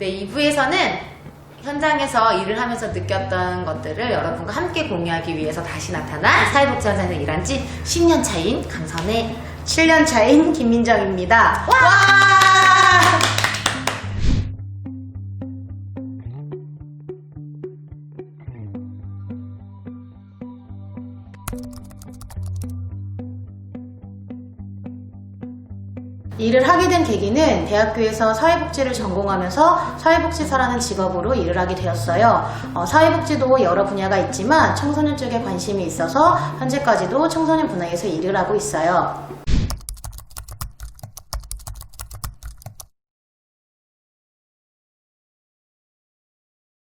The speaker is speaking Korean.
네, 2부에서는 현장에서 일을 하면서 느꼈던 것들을 여러분과 함께 공유하기 위해서 다시 나타난 사회복지 현장에서 일한 지 10년 차인 강선의 7년 차인 김민정입니다. 와! 일을 하게 된 계기는 대학교에서 사회복지를 전공하면서 사회복지사라는 직업으로 일을 하게 되었어요. 어, 사회복지도 여러 분야가 있지만 청소년 쪽에 관심이 있어서 현재까지도 청소년 분야에서 일을 하고 있어요.